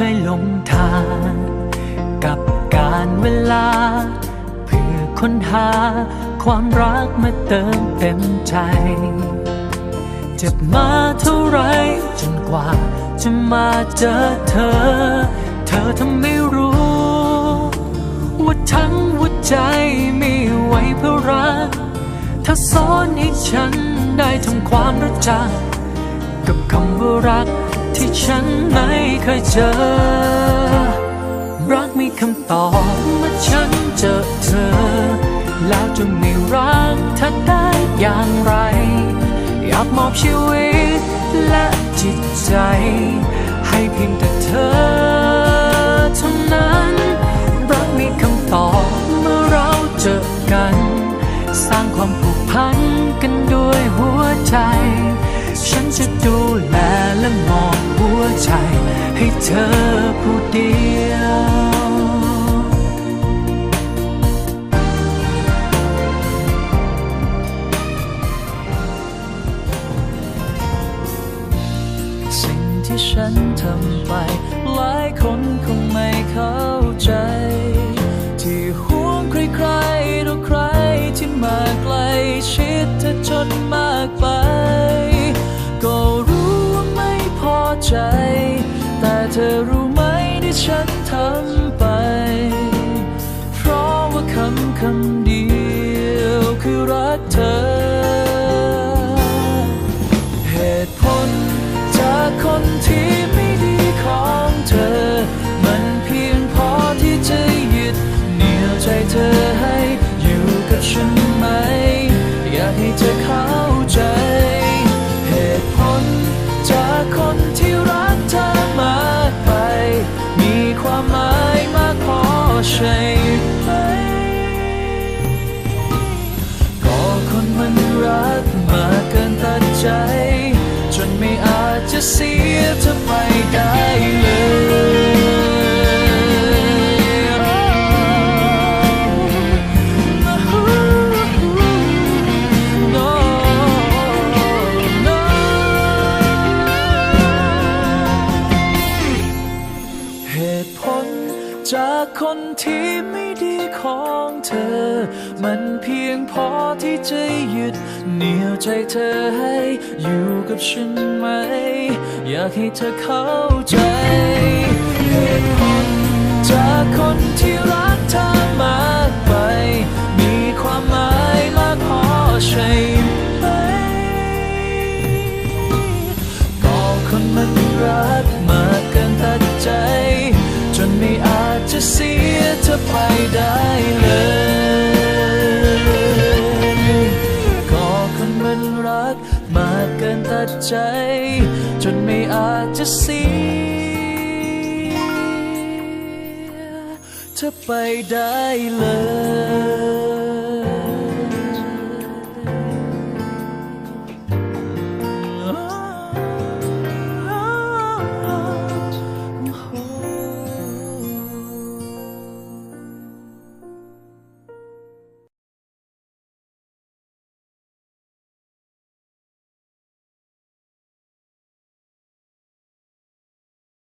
คยหลงทางกับการเวลา เพื่อค้นหาความรักมาเติมเต็มใจ เจ็บมาเท่าไรจนกว่าจะมาเจอเธอ เธอทำไม่รู้ ว่าทั้งหัวใจมีไวเพื่อรักถ้าสอนให้ฉันได้ทำความรู้จัก ที่ฉันไม่เคยเจอ รักมีคำตอบเมื่อฉันเจอเธอ แล้วจะไม่รักเธอได้อย่างไร อยากมอบชีวิตและจิตใจ ให้เพียงแต่เธอเท่านั้น รักมีคำตอบเมื่อเราเจอกัน สร้างความผูกพันกันด้วยหัวใจ ฉันจะดูแลและมองหัวใจ ให้เธอผู้เดียวสิ่งที่ฉันทำไป หลายคนคงไม่เข้าใจ ที่ห่วงใครๆต่อใครที่มาไกลชิดเธอจนมากไป ใจ แต่เธอรู้ไหมที่ฉันทำไป เพราะว่าคำคำเดียว ใช่ไหมก็คนมันรักมากเกินตัดใจ จนไม่อาจจะสี จากคนที่ไม่ดีของเธอ มันเพียงพอที่จะหยึดเหนี่ยวใจเธอให้อยู่กับฉันไหม อยากให้เธอเข้าใจเหตุผลจากคนที่รักเธอมากไป มีความหมายมากพอใช่ไหมก็คนมัน จะเสียเธอไปได้เลยก็คนมันรักมากเกินตัดใจ จนไม่อาจจะเสียเธอไปได้เลย